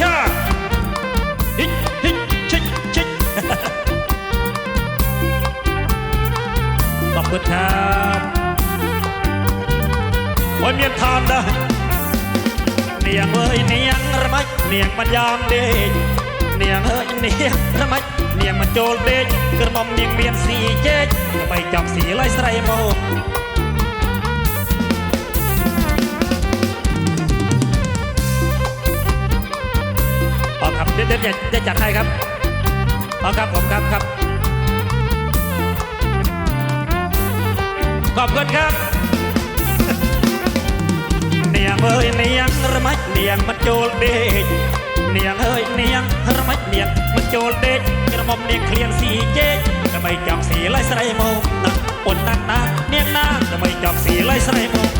ชาฮิฮิชิชิขอบคุณครับโอ้เมียนทานนะเนียงเอ้ยเนียงระมัดเนียงมันยามเด็กเนียงเอ้ยเนียงระมัดเนียงมันโจลเด็กกระหม่อมเนียงเมียนสีเจ๊กไปจับสีไล่ใส่โม เอาครับเด็ดเด็ดเด็ดจัดให้ครับเอาครับผมครับครับ ขอบคุณครับเนียงเอ้ยเนียงระมัดเนียงมันโจลเด็กเนียงเอ้ยเนียงระมัดเนียงมันโจลเด็กกระหม่อมเนียงเคลียนสีเจ๊กก็ไม่จับสีไล่ใส่โมงนะปนนักนาเนียงนาก็ไม่จับสีไล่ใส่โมง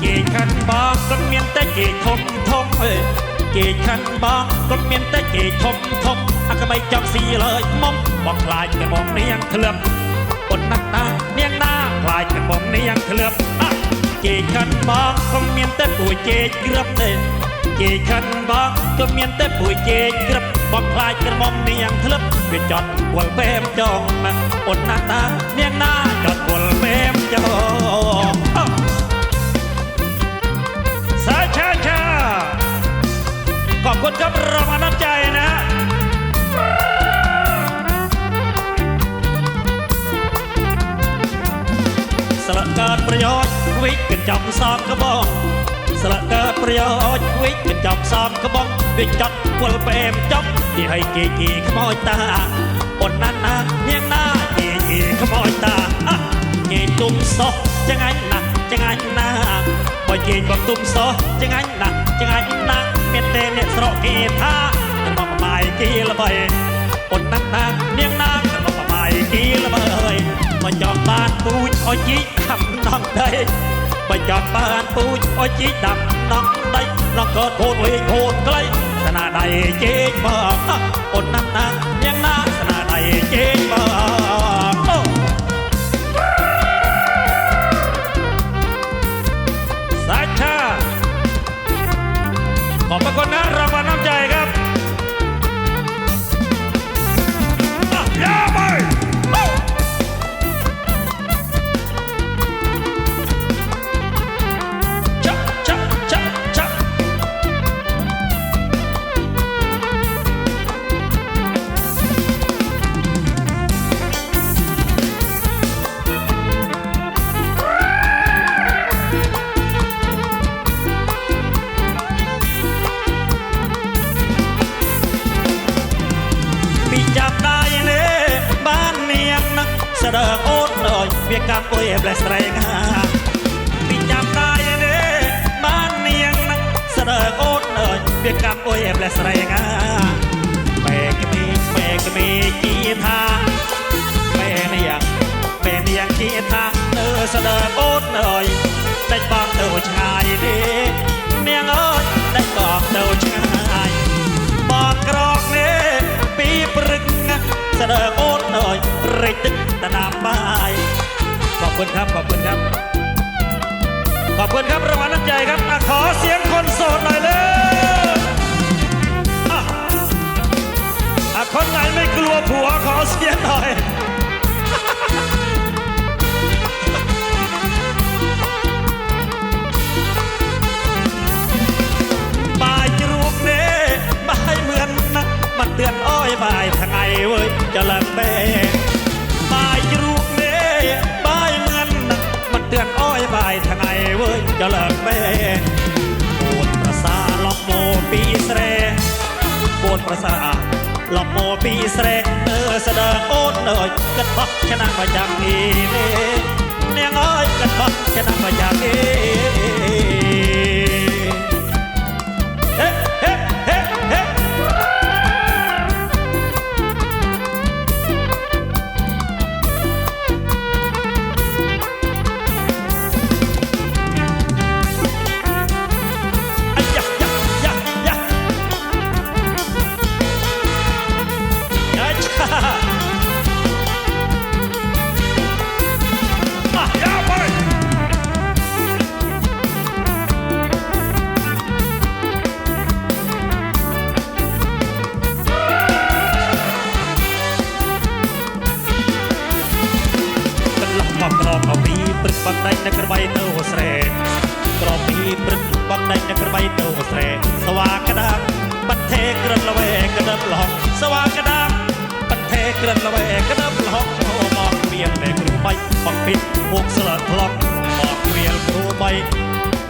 เกี่ขันบางก็เมียนแต่เกี่ทมทมเอ้ย เกี่ขันบางก็เมียนแต่เกี่ทมทมอะก็ไม่จับสีเลยมอมบอกคลายกระหม่อมเนียงเคลือบบนนักนาเนียงนาคลายกันมองเนียงเคลือบอะเจขันบางก็เมียนแต่ปุ๋ยเจกรับเด่นเจขันบางก็เมียนแต่ปุ๋ยเจกรับบอกคลายกันมองเนียงเคลือบเวียนจอดวลเปมจองมาบนนักนาเนียงนาจอดวลเปมจอง ขอบคุณครับรางวัลน้ำใจนะ สละเกิดประโยชน์วิทย์กันจำสามกระบองสละเกิดประโยชน์วิทย์กันจำสามกระบองวิทย์จัดวลเปมจับที่ให้เกกีขโมยตาบนนั้นนะเนียงหน้าเกกีขโมยต ទេអ្នកស្រុកគេថាក្នុងបាយគីល្បីប៉ុណ្ណាណានាងណាក្នុងបាយគីល្បីមិនចង់បានពូជអុជីខាំដងដីមិនចង់បានពូជអុជីដាំដងដីរកកូនហូតលេងហូតក្លៃស្នាដៃជេកបើប៉ុណ្ណាណានាងណាស្នាដៃជេកបើ con narra, manam, ทาแม่เนียงแม่เนียงกีทาเออเสดอโอดเลยได้บอกเต้าชายด้เนียงเอ้ยได้บอกเต้าชายบอกกรอกเน่ปีปรึกเสดอโอดเลยริตึกตะนามบายขอบคุณครับขอบคุณครับ ขอบคุณครับรางวัลน้ำใจครับขอเสียงคนโสดหน่อยเลย คนไหนไม่กลัวผัวขอเสียงหน่อยบ่ายจรูกเน่บ่ายเหมือนนะมันเตือนอ้อยบ่ายทางไงเว้ยจะลิกเบ้บ่ายจรูกเน่บ่ายเหมือนนะมันเตือนอ้อยบ่ายทางไงเว้ยจะลิกเบ้โบนประสาลอกโมปีเสรโบนประสา លំមកពីស្រែមើលស្ដើងអូនអើយគិតបោះឆ្នាំមកយ៉ាងនេះនាងអើយគិតបោះឆ្នាំមកយ៉ាងនេះ ក្រិនល្វែក្តាប់លហកហូមកវាតែគ្រូបីបង្ពិតមុខស្លឹកផ្លុកមកវាគ្រូបី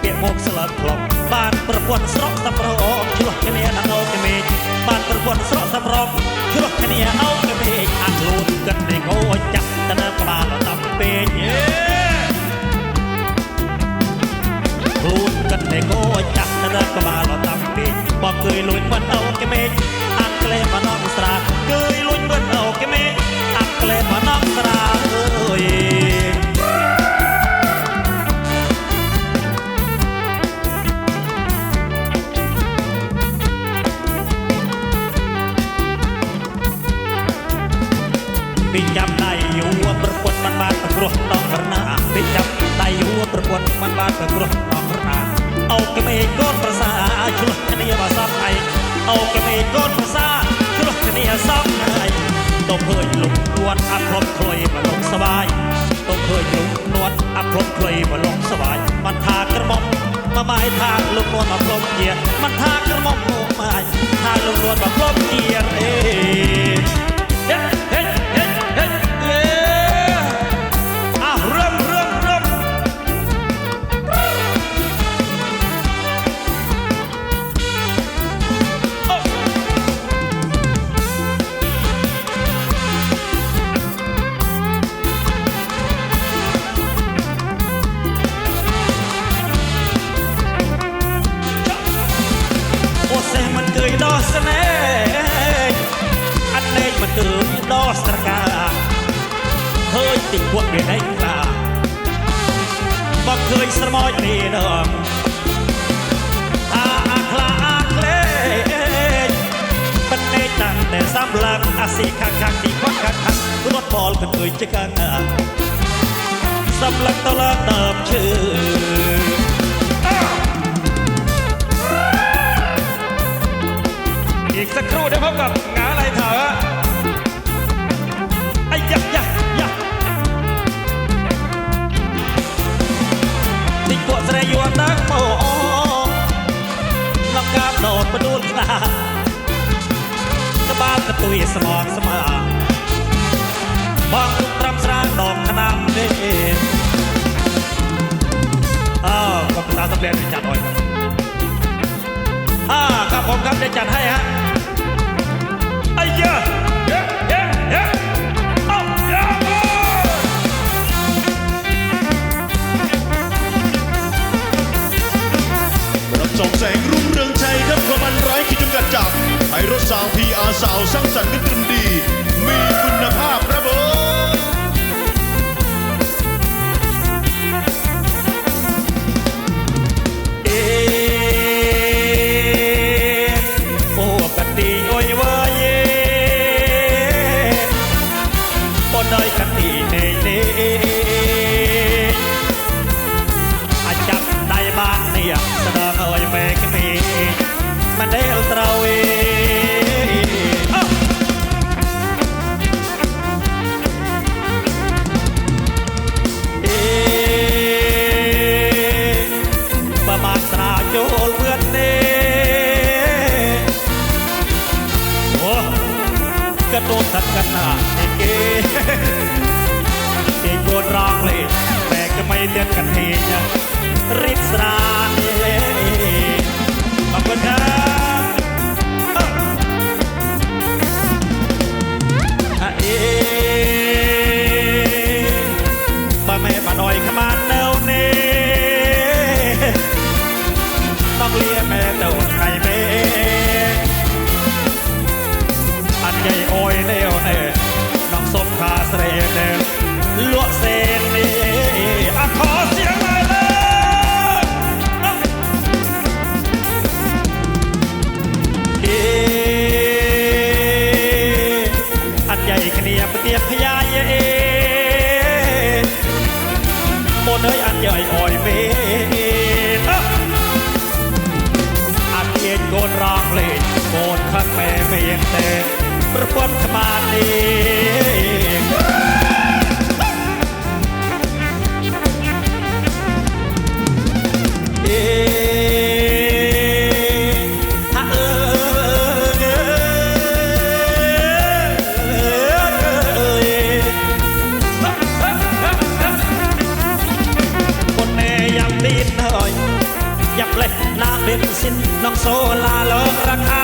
ពាក្យមុខស្លឹកផ្លុកបានប្រពន្ធស្រកសម្រងឆ្លោះគ្នានឹងអូកមេឃបានប្រពន្ធស្រកសម្រងឆ្លោះគ្នាអូកមេឃអាខ្លួនគិតនៃងោចាក់ទៅនៅក្បាលតាមពេកយេខ្លួនគិតតែគោចាស់ទៅក្បាលតាមពេកបើគយលួចមិនអូគេមេអាក់ ក្លេមកនងស្រាគយលួចមិនអូគេមេអាក់ក្លេមកនងស្រាអើយពីចាំដៃយូរប្រពន្ធមិនបានប្រគ្រោះដល់រណាពីចាំដៃយូរប្រពន្ធមិនបានប្រគ្រោះដល់រណាអូគេមេកូនប្រសាឆ្លោះគ្នាមកសពឯង เอากระเตนก้นภาษาครกเนียซ้ำง่ายต้องเคยลุกนวดอักครบคลยมาลงสบายต้องเคยลุกนวดอักครบคลยมาลงสบาย มันทากระหม่อมมาไม้ทางลุกนวดมาพลมเกียร์มันทากระหม่อมโมไม้ทางลุกนวดมาพลมเกียร์เอ๊ะ คนอื่นจะกันสำลักตะลาตามชื่อีกสักครู่ได้พบกับงาไหลเถอะไอ้ยักยักยักติ๊กตัวแสดงยวนนักโมลังกาบโดดประดูลาจะบ้ากระตุยสมองสมา បងទុកត្រាំស្រាដងខ្នាមទេអើក៏ភាសាសម្លេងចាត់អុយអាครับผมครับจะจัดให้ฮะไอ้ยะเย้เย้เย้เอ้าเย้ รับส่งแสงรุ่งเรืองใจครับความมันไร้ขีดจำกัดจากไทยรถสาวพีอาสาวสร้างสรรค์กันตรึมดี มีคุณภาพ พ យស្ដងអើយពេកពេកមិនដែលស្រោវបបាក់ស្រាចូលវឿនទេអូកត់ទៅសាត់កណ្ណាគេគេកូនរងលេបែកថ្មីទៀតកន្ធាយរីកស្រា mẹ bà nội khám ăn đâu nè Tóc lia mẹ đầu ngày mẹ Ăn dây ôi nêu nè Nóng xôm khá srê nè Lụa បាត់បែមានទេប្រពន្ធក្បាលនេះអេយ៉ាប់លេះណាបេនស៊ីននងសូឡាលរក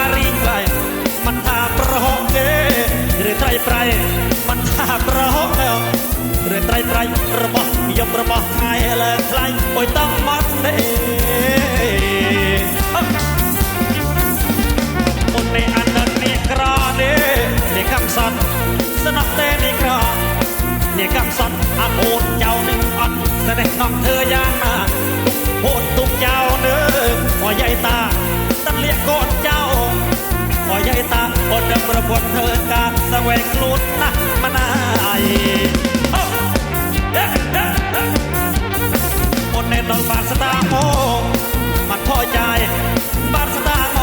ត្រីប្រៃมันថាប្រហុកទេឬត្រីប្រៃរបស់យប់របស់ថ្ងៃឡើងថ្លៃអុយតង់មកទេមុននេះអាននេះក្រនេះនេះកំសត់ស្នប់ទេនេះក្រនេះកំសត់អាអូនចៅនឹងអត់ស្នេះ nok ធ្វើយ៉ាងណាហូនទុកចៅនើអយាយតាតលៀកកូនចៅ ใยัยตาอดประพดเธอกาสแวงลุดนะมานายคนในนอนบาสตาโมมันพอใจ บาสตาโม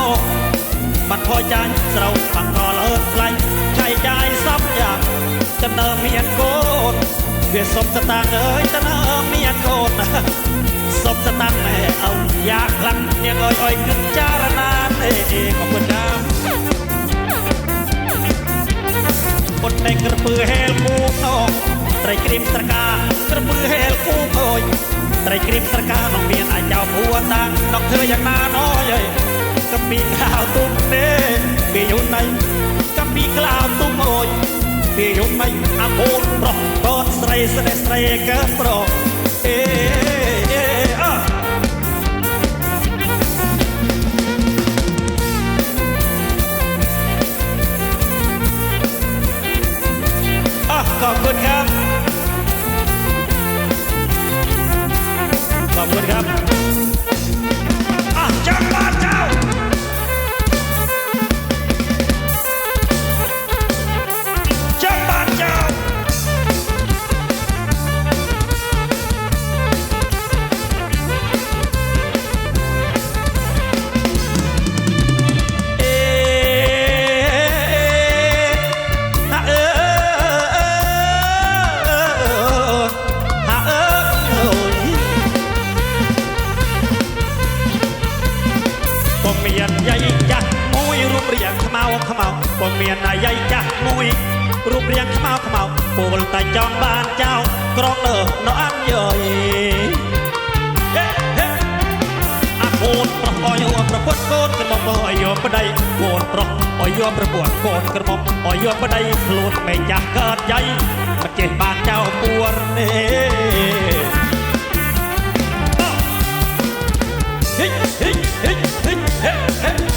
มันพอใจเราทำงรอเลิกไกลใช้ใจซับอยากจะเนิมเมียนโกนเพื่อสมสตางเอ้ยจะเนิมเมียนโกนสมสตางแม่เอายากลังเนี่ยอ้อยอ้อยขึ้นจารณาเองขอบคุณครั ពុតតែក្រពើហេលគូណោត្រីក្រៀមស្រកាក្រពើហេលគូអើយត្រីក្រៀមស្រកានោះមានអាចចៅពួរតាំងដល់ធ្វើយ៉ាងណាណោយអើយកំពីក្លាវទុំទេពីយូនណៃកំពីក្លាវទុំអើយពីយូនណៃអាកូនប្រុសកូនស្រីស្រីស្រីកើប្រុសអេអេអើ យាយចាស់មួយរូបរាងខ្មៅខ្មៅបងមានណាយាយចាស់មួយរូបរាងខ្មៅខ្មៅពលតែចង់បានចៅក្រងលើនៅអត់យើយហេហេ អាកូនប្រុសអយយកប្រពន្ធកូនក្រមុំអយយកប្តីកូនប្រុសអយយកប្រពន្ធកូនក្រមុំអយយកប្តីខ្លួនមិនចាស់កើតໃຫญ่មិនចេះបានចៅពួរនេះហិហិហិហិហេ hey, hey.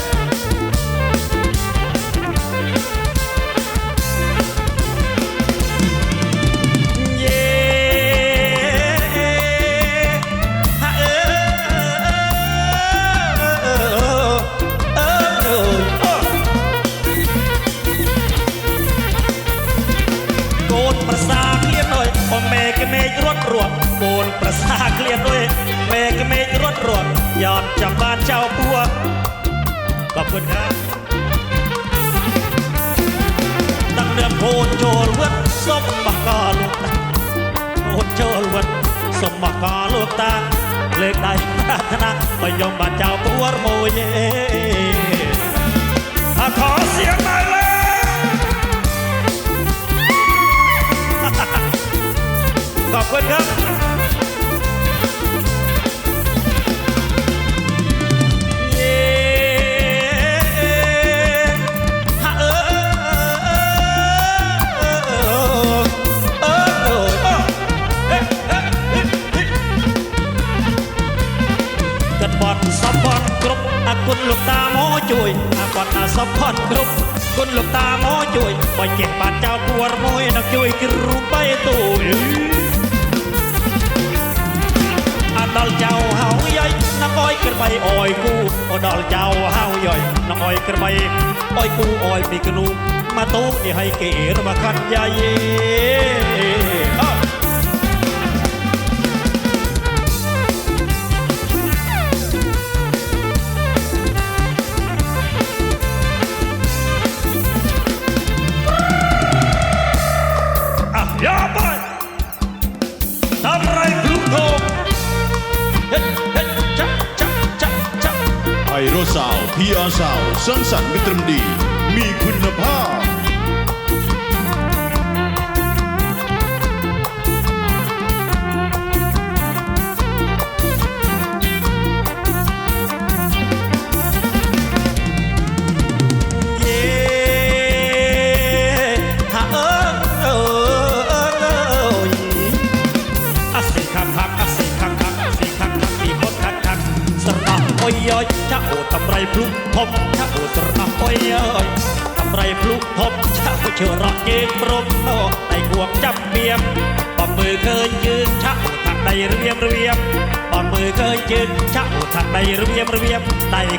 มายมบ้านเจ้าปวดโมเยขอเสียงมาเอยเลยขอบคุณครับ ណាអើយក្របីអើយគូអដល់ចៅហៅយាយណាអើយក្របីអើយគូអើយពីគនូមកទូនេះឲ្យគេរបស់ខាត់យាយ พีอาสาวสร้างสรรค์มิตรมดี มีคุณภาพ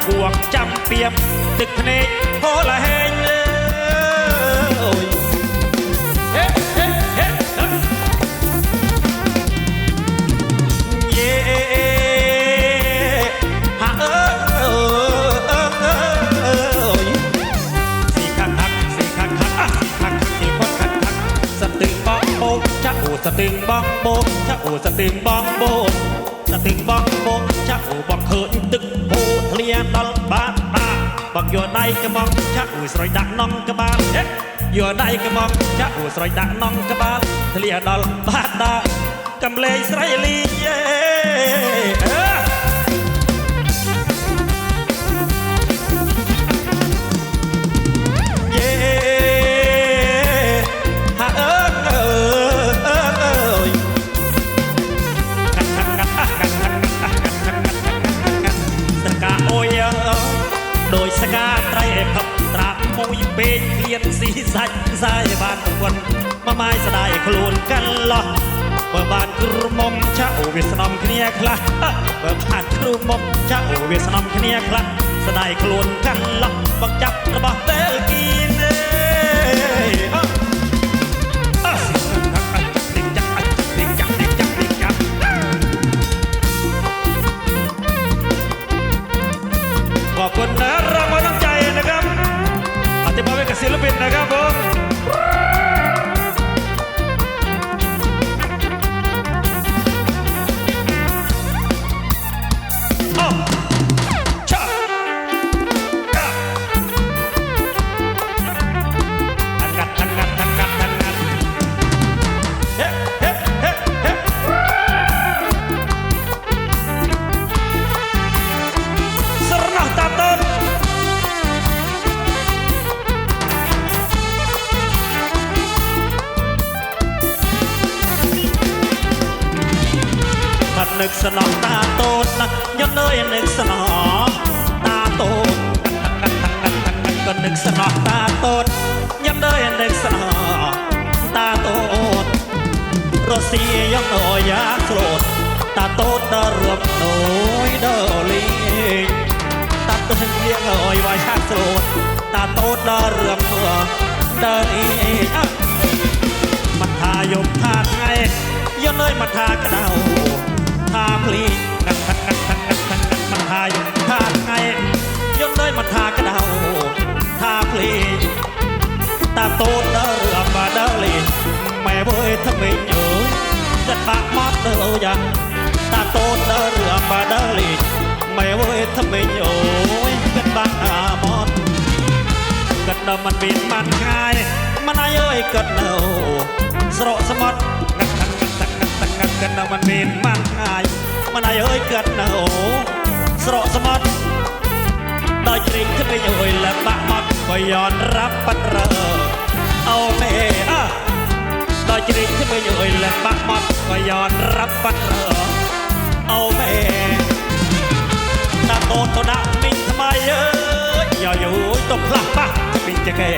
พวกจำเปียบตึกพเนจโหละแหงเฮ้เฮ้เฮ้เย่ฮะเออเออเออสีคักคักสีคักคักอะสีคักคักสีคนคักคักสตึงบ้องโบชะอูสตึงบ้องโบชะอูสตึงบ้องโบสตึงบ้องโบชะอูบ้องเคย យកដៃក្បងចាក់អួយស្រោចដាក់នំក្បាលយកដៃក្បងចាក់អួយស្រោចដាក់នំក្បាលធ្លាដល់បាត់តាកំលែងស្រីលីយេ នឹកស្នងតាតូតណាខ្ញុំនៅនឹកស្នងតាតូតក៏នឹកស្នងតាតូតខ្ញុំនៅនឹកស្នងតាតូតរស់ស៊ីយ៉ាងអយ៉ាស្រោតតាតូតដល់រំដោយដល់លីងតាតូតលៀងអយវាយឆាក់ស្រោតតាតូតដល់រំដល់អីអាមកថាយប់ថាថ្ងៃយកលើមកថាក្តៅ ថាភ្លីណាស់ណាស់ណាស់ណាស់ណាស់ណាស់មិនហើយថាថ្ងៃយំដោយមិនថាក្តៅថាភ្លីតាតូនដើរអបាដើរលេងម៉ែវើយថ្មីញើចិត្តបាក់មកទៅយ៉ាងតាតូនដើរអបាដើរលេងម៉ែវើយថ្មីញអូយចិត្តបាក់អាមកចិត្តដល់មិនមានបានថ្ងៃមិនអាយអើយចិត្តនៅស្រកស្មត់ កិននឹងមិនមានបានថ្ងៃមិនអាយអើយកិនអូស្រកស្មាត់ដល់ជ្រេងគ្នាអើយលបាក់មកបយ៉នរាប់ប៉ាត់រើអូមេអើដល់ជ្រេងគ្នាអើយលបាក់មកបយ៉នរាប់ប៉ាត់រើអូមេតាអូនទៅដាក់មីងថ្មីអើយយ៉ាយូទៅផ្លាស់ប៉ះមីងចកេ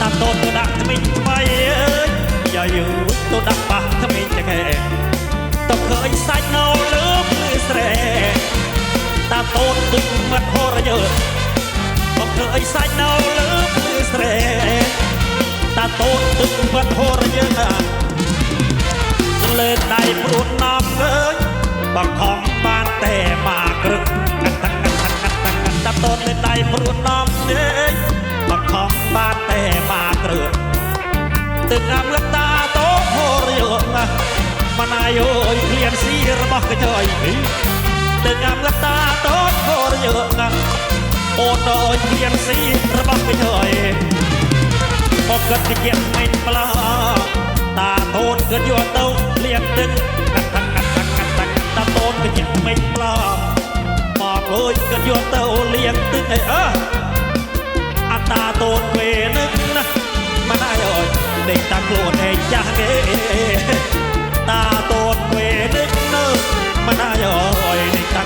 តាអូនទៅដាក់មីងថ្មីអើយ យ៉ាយឺទៅដាក់ប៉ះថ្មីចកែទៅឃើញសាច់នៅលើភ្លឺស្រែតាតូនទុំមាត់ហរយើមកឃើញសាច់នៅលើភ្លឺស្រែតាតូនទុំមាត់ហរយើលើដៃព្រួតណាំឃើញបងខំបានតែមកគ្រឹកតាតូនលើដៃព្រួតណាំទេបងខំបានតែមកគ្រឹកទឹកអាមឹក ម៉ណាយអើយឃ្លានស៊ីរបស់កញ្ចុយទៅងាប់លតាតូតហូរយើងាំអូនអើយឃ្លានស៊ីរបស់កញ្ចុយមកកាត់ទីជាមិនប្លាតាតូតគឺយកទៅឃ្លានទឹកកាត់កាត់កាត់កាត់តាតូតគឺជាមិនប្លាមកអើយគឺយកទៅលៀងទឹកអីអើអតាតូតពេលនឹងណាម៉ណាយអើយដេកតាខ្លួនឯងចាស់គេ ตาโตนเวดึกนึกมันน่าย่อยในตา